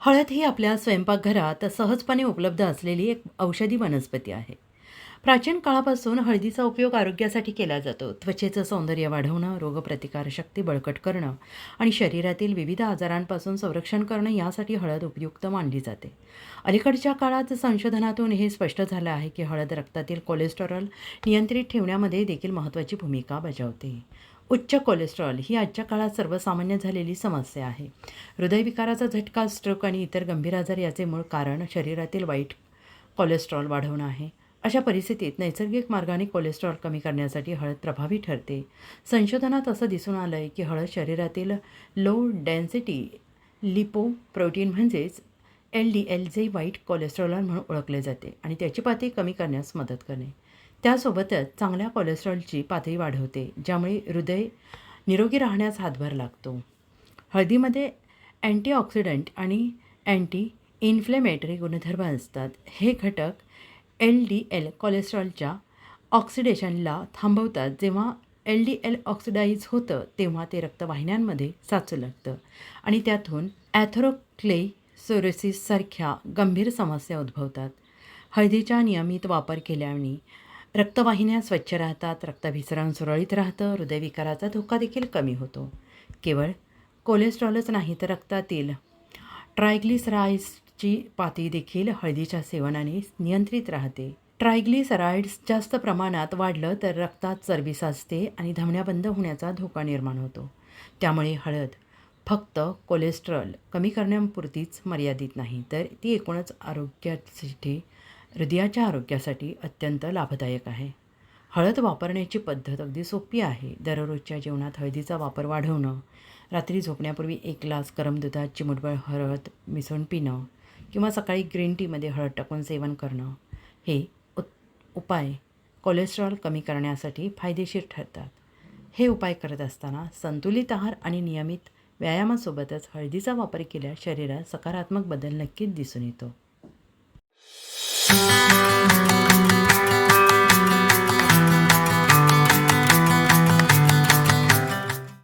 हळद ही आपल्या स्वयंपाकघरात सहजपणे उपलब्ध असलेली एक औषधी वनस्पती आहे. प्राचीन काळापासून हळदीचा उपयोग आरोग्यासाठी केला जातो. त्वचेचं सौंदर्य वाढवणं रोगप्रतिकारशक्ती बळकट करणं आणि शरीरातील विविध आजारांपासून संरक्षण करणं यासाठी हळद उपयुक्त मानली जाते. अलीकडच्या काळात संशोधनातून हे स्पष्ट झालं आहे की हळद रक्तातील कोलेस्टेरॉल नियंत्रित ठेवण्यामध्ये देखील महत्त्वाची भूमिका बजावते. उच्च कोलेस्ट्रॉल ही आजच्या काळात सर्वसामान्य झालेली समस्या आहे. हृदयविकाराचा झटका स्ट्रोक आणि इतर गंभीर आजार याचे मूळ कारण शरीरातील वाईट कोलेस्ट्रॉल वाढवणं आहे. अशा परिस्थितीत नैसर्गिक मार्गाने कोलेस्ट्रॉल कमी करण्यासाठी हळद प्रभावी ठरते. संशोधनात असं दिसून आलं आहे की हळद शरीरातील लो डेन्सिटी लिपोप्रोटीन म्हणजेच एल डी एल जे वाईट कोलेस्ट्रॉल म्हणून ओळखले जाते आणि त्याची पातळी कमी करण्यास मदत करणे. त्यासोबतच चांगल्या कोलेस्ट्रॉलची पातळी वाढवते ज्यामुळे हृदय निरोगी राहण्यास हातभार लागतो. हळदीमध्ये अँटीऑक्सिडंट आणि अँटी इन्फ्लेमेटरी गुणधर्म असतात. हे घटक एल डी एल कोलेस्ट्रॉलच्या ऑक्सिडेशनला थांबवतात. जेव्हा एल डी एल ऑक्सिडाईज होतं तेव्हा ते रक्तवाहिन्यांमध्ये साचू लागतं आणि त्यातून ॲथरोक्लेसोरोसिससारख्या गंभीर समस्या उद्भवतात. हळदीचा नियमित वापर केल्याने रक्तवाहिन्या स्वच्छ राहतात रक्तभिसरण सुरळीत राहतं हृदयविकाराचा धोका देखील कमी होतो. केवळ कोलेस्ट्रॉलच नाही तर रक्तातील ट्रायग्लिसराईड्सची पातळी देखील हळदीच्या सेवनाने नियंत्रित राहते. ट्रायग्लिसराईड्स जास्त प्रमाणात वाढलं तर रक्तात चरबी साचते आणि धमण्या बंद होण्याचा धोका निर्माण होतो. त्यामुळे हळद फक्त कोलेस्ट्रॉल कमी करण्यापुरतीच मर्यादित नाही तर ती एकूणच आरोग्यासाठी हृदयाच्या आरोग्यासाठी अत्यंत लाभदायक आहे. हळद वापरण्याची पद्धत अगदी सोपी आहे. दररोजच्या जेवणात हळदीचा वापर वाढवणं रात्री झोपण्यापूर्वी एक ग्लास गरम दुधात चिमुटभर हळद मिसळून पिणं किंवा सकाळी ग्रीन टीमध्ये हळद टाकून सेवन करणं हे उत उपाय कोलेस्ट्रॉल कमी करण्यासाठी फायदेशीर ठरतात. हे उपाय करत असताना संतुलित आहार आणि नियमित व्यायामासोबतच हळदीचा वापर केल्यास शरीरात सकारात्मक बदल नक्कीच दिसून येतो. うん。